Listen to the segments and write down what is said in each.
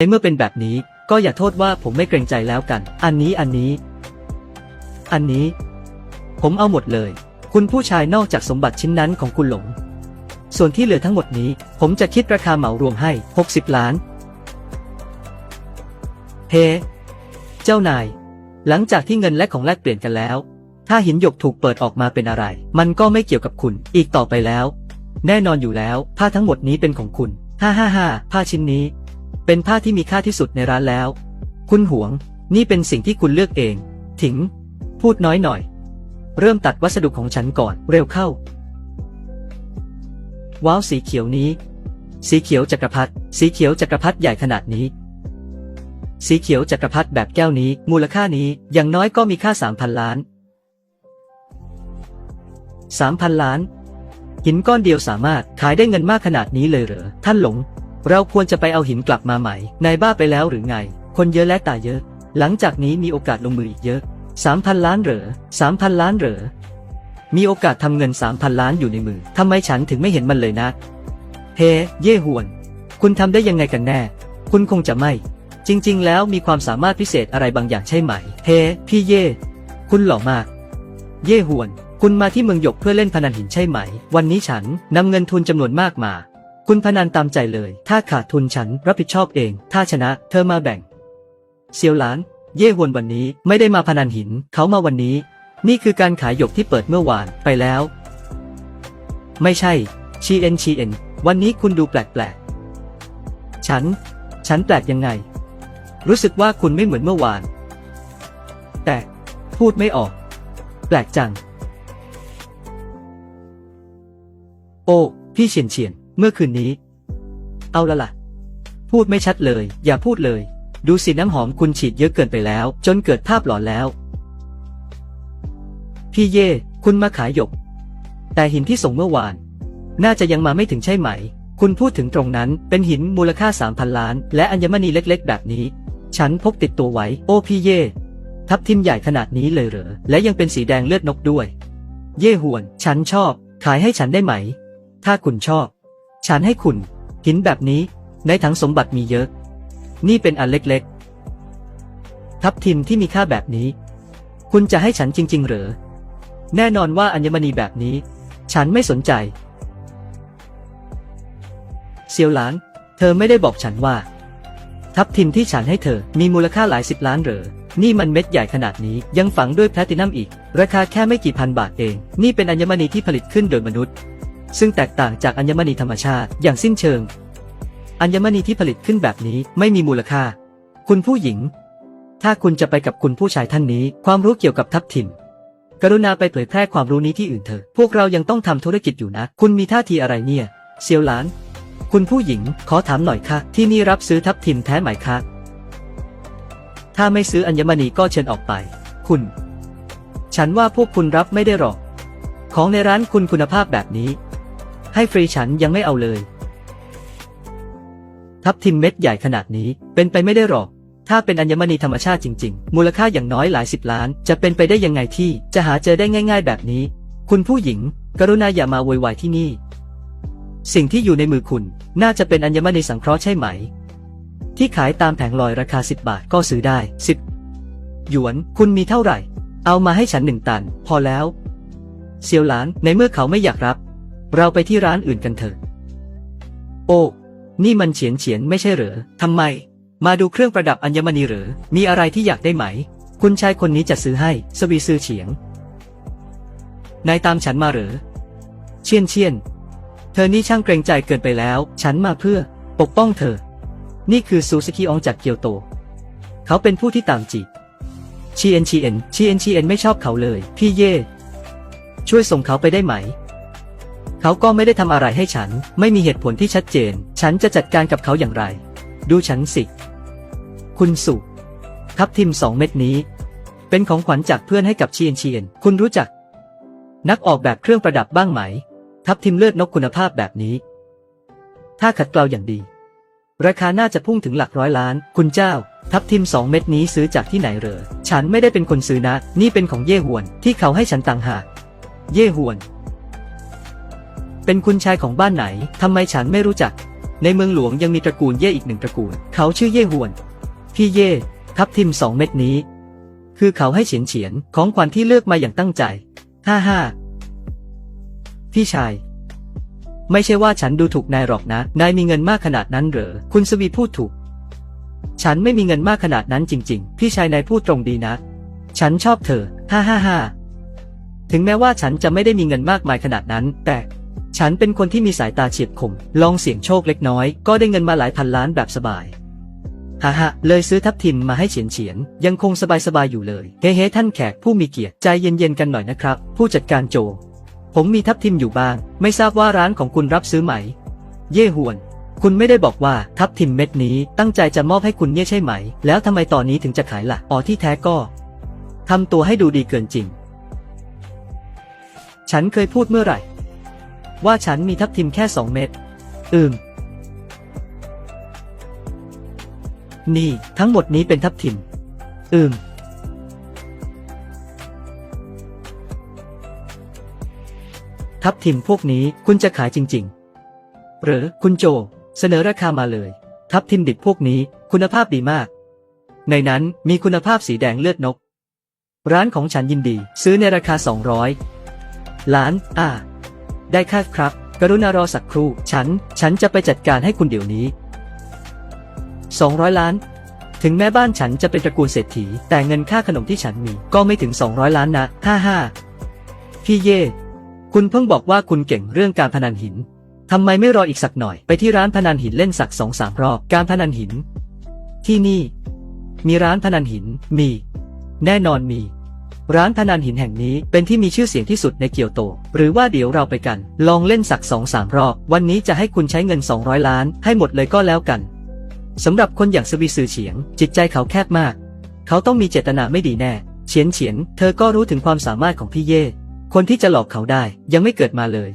ในเมื่อเป็นแบบนี้ก็อย่าโทษว่าผมไม่เกรงใจแล้วกัน อันนี้อันนี้ อันนี้ ผมเอาหมดเลย คุณผู้ชายนอกจากสมบัติชิ้นนั้นของคุณหลง ส่วนที่เหลือทั้งหมดนี้ ผมจะคิดราคาเหมารวมให้ 60 ล้าน เฮ้เจ้านาย หลังจากที่เงินและของแลกเปลี่ยนกันแล้ว ถ้าหินหยกถูกเปิดออกมาเป็นอะไร มันก็ไม่เกี่ยวกับคุณอีกต่อไปแล้ว แน่นอนอยู่แล้ว ผ้าทั้งหมดนี้เป็นของคุณ ฮ่าฮ่าฮ่าผ้าชิ้นนี้ เป็นผ้าที่มีค่าที่สุดในร้านแล้ว คุณหวง นี่เป็นสิ่งที่คุณเลือกเอง ถิง พูดน้อยหน่อย เริ่มตัดวัสดุของฉันก่อนเร็วเข้า ว้าวสีเขียวนี้ สีเขียวจักรพรรดิสีเขียวจักรพรรดิใหญ่ขนาดนี้ สีเขียวจักรพรรดิแบบแก้วนี้ มูลค่านี้อย่างน้อยก็มีค่า3,000ล้าน3,000ล้านหินก้อนเดียวสามารถขายได้เงินมากขนาดนี้เลยเหรอ ท่านหลง เราควรจะไปเอาหินกลับมาใหม่ นายบ้าไปแล้วหรือไง คนเยอะและตายเยอะ หลังจากนี้มีโอกาสลงมืออีกเยอะ3,000ล้านเหรอ3,000ล้านเหรอ มีโอกาสทำเงิน3,000ล้านอยู่ในมือทำไมฉันถึงไม่เห็นมันเลยนะ เฮ้เย่หวน คุณทำได้ยังไงกันแน่ คุณคงจะไม่ จริง ๆ แล้วมีความสามารถพิเศษอะไรบางอย่างใช่ไหม เฮ้พี่เย่ คุณหล่อมาก เย่หวน คุณมาที่เมืองหยกเพื่อเล่นพนันหินใช่ไหม วันนี้ฉันนำเงินทุนจำนวนมากมา คุณพนันตามใจเลย ถ้าขาดทุนฉันรับผิดชอบเอง ถ้าชนะเธอมาแบ่ง เซียวหลาน เย่หวนวันนี้ไม่ได้มาพนันหิน เขามาวันนี้ นี่คือการขายหยกที่เปิดเมื่อวานไปแล้ว ไม่ใช่ ชีเอ็นชีเอ็น วันนี้คุณดูแปลกๆ ฉัน ฉันแปลกยังไง รู้สึกว่าคุณไม่เหมือนเมื่อวาน แต่พูดไม่ออก แปลกจัง โอ้ พี่เฉียนเฉียน เมื่อคืนนี้ เอาละล่ะ พูดไม่ชัดเลย อย่าพูดเลย ดูสิน้ำหอมคุณฉีดเยอะเกินไปแล้ว จนเกิดภาพหลอนแล้ว พี่เย่ คุณมาขายหยก แต่หินที่ส่งเมื่อวาน น่าจะยังมาไม่ถึงใช่ไหม คุณพูดถึงตรงนั้นเป็นหินมูลค่า3,000ล้าน และอัญมณีเล็กๆ แบบนี้ ฉันพกติดตัวไว้ โอ้พี่เย่ ทับทิมใหญ่ขนาดนี้เลยเหรอ และยังเป็นสีแดงเลือดนกด้วย เย่หวน ฉันชอบ ขายให้ฉันได้ไหม ถ้าคุณชอบ ฉันให้คุณ หินแบบนี้ในถังสมบัติมีเยอะ นี่เป็นอันเล็กๆ ทับทิมที่มีค่าแบบนี้ คุณจะให้ฉันจริง ๆ เหรอ แน่นอนว่าอัญมณีแบบนี้ ฉันไม่สนใจ เซียวหลาน เธอไม่ได้บอกฉันว่า ทับทิมที่ฉันให้เธอมีมูลค่าหลายสิบล้านเหรอ นี่มันเม็ดใหญ่ขนาดนี้ยังฝังด้วยแพลตินัมอีก ราคาแค่ไม่กี่พันบาทเอง นี่เป็นอัญมณีที่ผลิตขึ้นโดยมนุษย์ ซึ่งแตกต่างจากอัญมณีธรรมชาติอย่างสิ้นเชิง อัญมณีที่ผลิตขึ้นแบบนี้ไม่มีมูลค่า คุณผู้หญิง ถ้าคุณจะไปกับคุณผู้ชายท่านนี้ ความรู้เกี่ยวกับทับทิม กรุณาไปเผยแพร่ความรู้นี้ที่อื่นเถอะ พวกเรายังต้องทำธุรกิจอยู่นะ คุณมีท่าทีอะไรเนี่ย เซียวหลาน คุณผู้หญิง ขอถามหน่อยค่ะ ที่นี่รับซื้อทับทิมแท้ไหมคะถ้าไม่ซื้ออัญมณีก็เชิญออกไป คุณ ฉันว่าพวกคุณรับไม่ได้หรอก ของในร้านคุณคุณภาพแบบนี้ ให้ฟรีฉันยังไม่เอาเลย ทับทิมเม็ดใหญ่ขนาดนี้เป็นไปไม่ได้หรอก ถ้าเป็นอัญมณีธรรมชาติจริง ๆ มูลค่าอย่างน้อยหลายสิบล้าน จะเป็นไปได้ยังไงที่จะหาเจอได้ง่าย ๆ แบบนี้ คุณผู้หญิง กรุณาอย่ามาโวยวายที่นี่ สิ่งที่อยู่ในมือคุณ น่าจะเป็นอัญมณีสังเคราะห์ใช่ไหม ที่ขายตามแผงลอยราคา 10 บาทก็ซื้อได้ 10 หยวน คุณมีเท่าไหร่ เอามาให้ฉันหนึ่งตัน พอแล้ว เซียวหลานในเมื่อเขาไม่อยากรับ เราไปที่ร้านอื่นกันเถอะ โอ้ นี่มันเฉียนเฉียนไม่ใช่เหรอทำไม มาดูเครื่องประดับอัญมณีเหรอ มีอะไรที่อยากได้ไหม คุณชายคนนี้จะซื้อให้ สวีซื้อเฉียง นายตามฉันมาเหรอ เชียนเชียน เธอนี่ช่างเกรงใจเกินไปแล้ว ฉันมาเพื่อ ปกป้องเธอ นี่คือซูซิกิอองจากเกียวโต เขาเป็นผู้ที่ตามจีบชีเอ็นชีเอ็นชีเอ็นชีเอ็นไม่ชอบเขาเลย พี่เย่ ช่วยส่งเขาไปได้ไหม เขาก็ไม่ได้ทำอะไรให้ฉัน ไม่มีเหตุผลที่ชัดเจน ฉันจะจัดการกับเขาอย่างไร ดูฉันสิ คุณสุ ทับทิมสองเม็ดนี้ เป็นของขวัญจากเพื่อนให้กับเชียนเชียน คุณรู้จัก นักออกแบบเครื่องประดับบ้างไหม ทับทิมเลือดนกคุณภาพแบบนี้ ถ้าขัดเกลาอย่างดี ราคาน่าจะพุ่งถึงหลักร้อยล้าน คุณเจ้า ทับทิมสองเม็ดนี้ซื้อจากที่ไหนเหรอ ฉันไม่ได้เป็นคนซื้อนะ นี่เป็นของเย่หวน ที่เขาให้ฉันต่างหาก เย่หวน เป็นคุณชายของบ้านไหน ทำไมฉันไม่รู้จัก ในเมืองหลวงยังมีตระกูลเย่อีกหนึ่งตระกูล เขาชื่อเย่หวน พี่เย่ทับทิมสองเม็ดนี้ คือเขาให้เฉียนเฉียนของขวัญที่เลือกมาอย่างตั้งใจฮ่าฮ่าพี่ชาย ไม่ใช่ว่าฉันดูถูกนายหรอกนะ นายมีเงินมากขนาดนั้นเหรอ คุณสวีพูดถูก ฉันไม่มีเงินมากขนาดนั้นจริง ๆ พี่ชายนายพูดตรงดีนะ ฉันชอบเธอฮ่าฮ่าฮ่าถึงแม้ว่าฉันจะไม่ได้มีเงินมากมายขนาดนั้น แต่ ฉันเป็นคนที่มีสายตาเฉียบคม ลองเสี่ยงโชคเล็กน้อย ก็ได้เงินมาหลายพันล้านแบบสบายฮ่าฮ่าเลยซื้อทับทิมมาให้เฉียนเฉียน ยังคงสบายสบายอยู่เลย เฮ้เฮท่านแขกผู้มีเกียรติใจเย็นๆกันหน่อยนะครับ ผู้จัดการโจ ผมมีทับทิมอยู่บ้าง ไม่ทราบว่าร้านของคุณรับซื้อไหม เย่หวน คุณไม่ได้บอกว่าทับทิมเม็ดนี้ตั้งใจจะมอบให้คุณเนี่ยใช่ไหม แล้วทำไมตอนนี้ถึงจะขายละ่ะอ๋อที่แท้ก็ทำตัวให้ดูดีเกินจริง ฉันเคยพูดเมื่อไหร่ ว่าฉันมีทับทิมแค่สองเม็ด อืม นี่ทั้งหมดนี้เป็นทับทิม อืม ทับทิมพวกนี้คุณจะขายจริง ๆ หรือคุณโจ เสนอราคามาเลย ทับทิมดิบพวกนี้คุณภาพดีมาก ในนั้นมีคุณภาพสีแดงเลือดนก ร้านของฉันยินดี ซื้อในราคา 200 ล้าน อ่า ได้ค่ะครับ กรุณารอสักครู่ ฉัน ฉันจะไปจัดการให้คุณเดี๋ยวนี้ 200 ล้าน ถึงแม้บ้านฉันจะเป็นตระกูลเศรษฐี แต่เงินค่าขนมที่ฉันมี ก็ไม่ถึง 200 ล้านนะฮ่าฮ่าพี่เย่ คุณเพิ่งบอกว่าคุณเก่งเรื่องการพนันหินทำไมไม่รออีกสักหน่อยไปที่ร้านพนันหินเล่นสักสองสามรอบการพนันหิน ที่นี่ มีร้านพนันหินมี แน่นอนมี ร้านพนันหินแห่งนี้เป็นที่มีชื่อเสียงที่สุดในเกียวโต หรือว่าเดี๋ยวเราไปกัน ลองเล่นสักสองสามรอบ วันนี้จะให้คุณใช้เงิน 200 ล้าน ให้หมดเลยก็แล้วกันสำหรับคนอย่างสวีซือเฉียง จิตใจเขาแคบมาก เขาต้องมีเจตนาไม่ดีแน่ เฉียนเฉียน เธอก็รู้ถึงความสามารถของพี่เย่ คนที่จะหลอกเขาได้ยังไม่เกิดมาเลย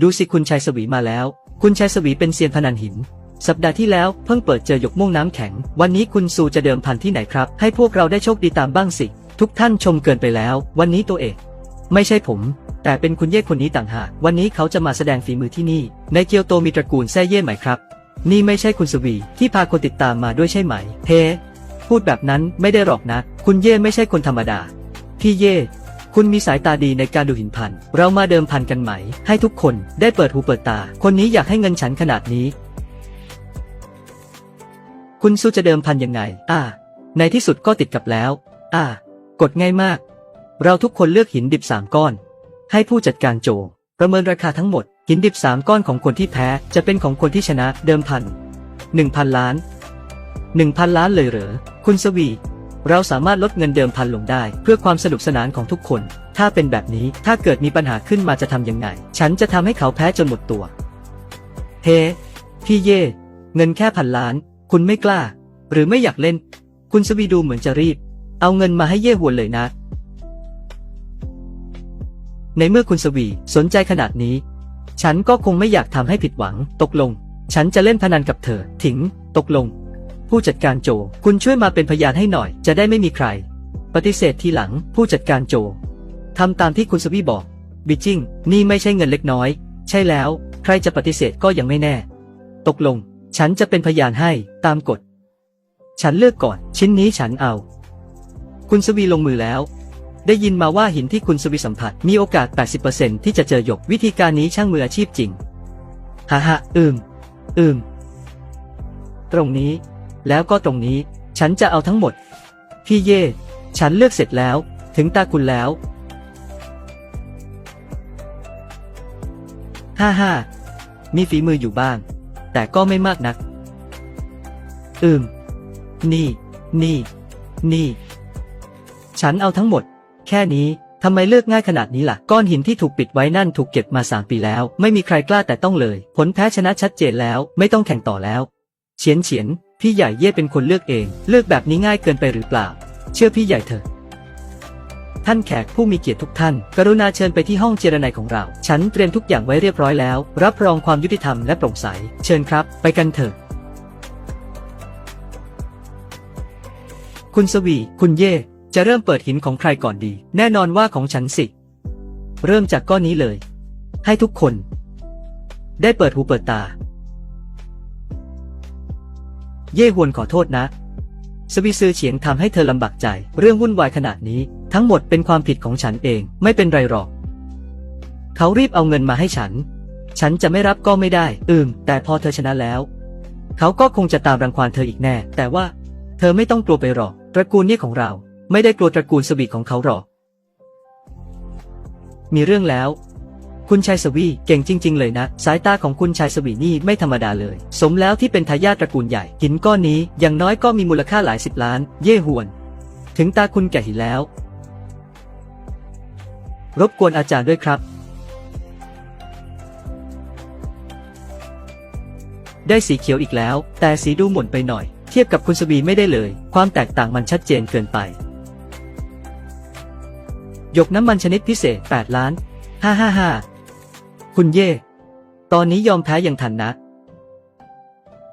ดูสิคุณชายสวีมาแล้ว คุณชายสวีเป็นเซียนพนันหินสัปดาห์ที่แล้วเพิ่งเปิดเจอหยกม่วงน้ำแข็ง วันนี้คุณซูจะเดิมพันที่ไหนครับ ให้พวกเราได้โชคดีตามบ้างสิ ทุกท่านชมเกินไปแล้ว วันนี้ตัวเอกไม่ใช่ผม แต่เป็นคุณเย่คนนี้ต่างหาก วันนี้เขาจะมาแสดงฝีมือที่นี่ ในเกียวโตมีตระกูลแซ่เย่ไหมครับ นี่ไม่ใช่คุณสวีที่พาคนติดตามมาด้วยใช่ไหม เฮพูดแบบนั้นไม่ได้หรอกนะ คุณเย่ไม่ใช่คนธรรมดา พี่เย่ คุณมีสายตาดีในการดูหินพัน เรามาเดิมพันกันไหม ให้ทุกคนได้เปิดหูเปิดตา คนนี้อยากให้เงินฉันขนาดนี้ คุณสู้จะเดิมพันยังไง อ่า ในที่สุดก็ติดกับแล้ว อ่า กดง่ายมาก เราทุกคนเลือกหินดิบสามก้อน ให้ผู้จัดการโจ ประเมินราคาทั้งหมด หินดิบสามก้อนของคนที่แพ้จะเป็นของคนที่ชนะเดิมพันหนึ่งพันล้านหนึ่งพันล้านเลยเหรอ คุณสวี เราสามารถลดเงินเดิมพันลงได้ เพื่อความสนุกสนานของทุกคน ถ้าเป็นแบบนี้ถ้าเกิดมีปัญหาขึ้นมาจะทำยังไง ฉันจะทำให้เขาแพ้จนหมดตัว เฮ้ พี่เย่ เงินแค่พันล้าน คุณไม่กล้า หรือไม่อยากเล่น คุณสวีดูเหมือนจะรีบ เอาเงินมาให้เย่หวนเลยนะ ในเมื่อคุณสวีสนใจขนาดนี้ ฉันก็คงไม่อยากทำให้ผิดหวัง ตกลง ฉันจะเล่นพนันกับเธอ ถิง ตกลง ผู้จัดการโจ คุณช่วยมาเป็นพยานให้หน่อย จะได้ไม่มีใคร ปฏิเสธทีหลัง ผู้จัดการโจทำตามที่คุณสวีบอก บิจิ้งนี่ไม่ใช่เงินเล็กน้อย ใช่แล้ว ใครจะปฏิเสธก็ยังไม่แน่ ตกลง ฉันจะเป็นพยานให้ ตามกฎ ฉันเลือกก่อน ชิ้นนี้ฉันเอา คุณสวีลงมือแล้ว ได้ยินมาว่าหินที่คุณสวีสัมผัสมีโอกาส 80%ที่จะเจอหยกวิธีการนี้ช่างมืออาชีพจริงฮ่าฮ่าอืม อืม ตรงนี้ แล้วก็ตรงนี้ ฉันจะเอาทั้งหมด พี่เย่ ฉันเลือกเสร็จแล้ว ถึงตาคุณแล้วฮ่าฮ่ามีฝีมืออยู่บ้าง แต่ก็ไม่มากนัก อืม นี่ นี่ นี่ ฉันเอาทั้งหมด แค่นี้ทำไมเลือกง่ายขนาดนี้ล่ะ ก้อนหินที่ถูกปิดไว้นั่นถูกเก็บมาสามปีแล้ว ไม่มีใครกล้าแต่ต้องเลย ผลแพ้ชนะชัดเจนแล้วไม่ต้องแข่งต่อแล้ว เฉียนเฉียน พี่ใหญ่เย่เป็นคนเลือกเอง เลือกแบบนี้ง่ายเกินไปหรือเปล่า เชื่อพี่ใหญ่เถอะท่านแขกผู้มีเกียรติทุกท่าน กรุณาเชิญไปที่ห้องเจรไนของเรา ฉันเตรียมทุกอย่างไว้เรียบร้อยแล้ว รับรองความยุติธรรมและโปร่งใส เชิญครับ ไปกันเถอะ คุณสวี คุณเย่ จะเริ่มเปิดหินของใครก่อนดี แน่นอนว่าของฉันสิ เริ่มจากก้อนนี้เลย ให้ทุกคน ได้เปิดหูเปิดตา เย่ฮวนขอโทษนะ สวีซือเฉียงทำให้เธอลำบากใจ เรื่องวุ่นวายขนาดนี้ ทั้งหมดเป็นความผิดของฉันเอง ไม่เป็นไรหรอก เขารีบเอาเงินมาให้ฉัน ฉันจะไม่รับก็ไม่ได้ อืม แต่พอเธอชนะแล้ว เขาก็คงจะตามรังควานเธออีกแน่ แต่ว่า เธอไม่ต้องกลัวไปหรอก ตระกูลเนี่ยของเรา ไม่ได้กลัวตระกูลสวีของเขาหรอก มีเรื่องแล้ว คุณชายสวีเก่งจริง ๆ เลยนะ สายตาของคุณชายสวีนี่ไม่ธรรมดาเลย สมแล้วที่เป็นทายาทตระกูลใหญ่ หินก้อนนี้อย่างน้อยก็มีมูลค่าหลายสิบล้าน เย่หวน ถึงตาคุณแก่หินแล้ว รบกวนอาจารย์ด้วยครับ ได้สีเขียวอีกแล้ว แต่สีดูหม่นไปหน่อย เทียบกับคุณสวีไม่ได้เลย ความแตกต่างมันชัดเจนเกินไป ยกน้ำมันชนิดพิเศษ 8 ล้าน555คุณเย่ ตอนนี้ยอมแพ้ยังทันนะ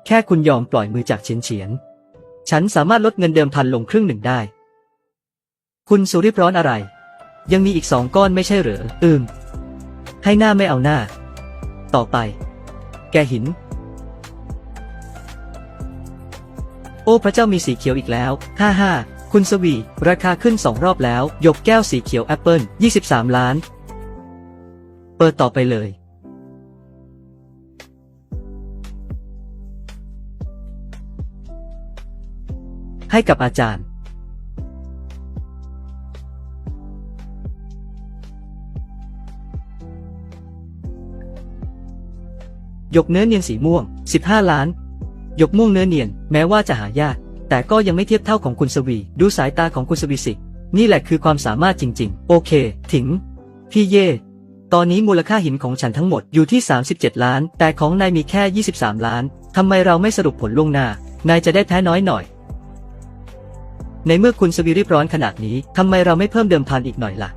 แค่คุณยอมปล่อยมือจากเฉียนเฉียน ฉันสามารถลดเงินเดิมพันลงครึ่งหนึ่งได้ คุณสุริบร้อนอะไร ยังมีอีกสองก้อนไม่ใช่เหรอ อืม ให้หน้าไม่เอาหน้า ต่อไป แกหิน โอ้พระเจ้ามีสีเขียวอีกแล้ว55 คุณสวี ราคาขึ้นสองรอบแล้วหยกแก้วสีเขียวแอปเปิล23 ล้าน เปิดต่อไปเลย ให้กับอาจารย์หยกเนื้อเนียนสีม่วง 15 ล้านหยกม่วงเนื้อเนียน แม้ว่าจะหายาก แต่ก็ยังไม่เทียบเท่าของคุณสวี ดูสายตาของคุณสวีสิ นี่แหละคือความสามารถจริง ๆ โอเคถิงพี่เย่ ตอนนี้มูลค่าหินของฉันทั้งหมดอยู่ที่ 37 ล้าน แต่ของนายมีแค่ 23 ล้าน ทำไมเราไม่สรุปผลล่วงหน้า นายจะได้แพ้น้อยหน่อย ในเมื่อคุณสวีรีบร้อนขนาดนี้ ทำไมเราไม่เพิ่มเดิมพันอีกหน่อยล่ะ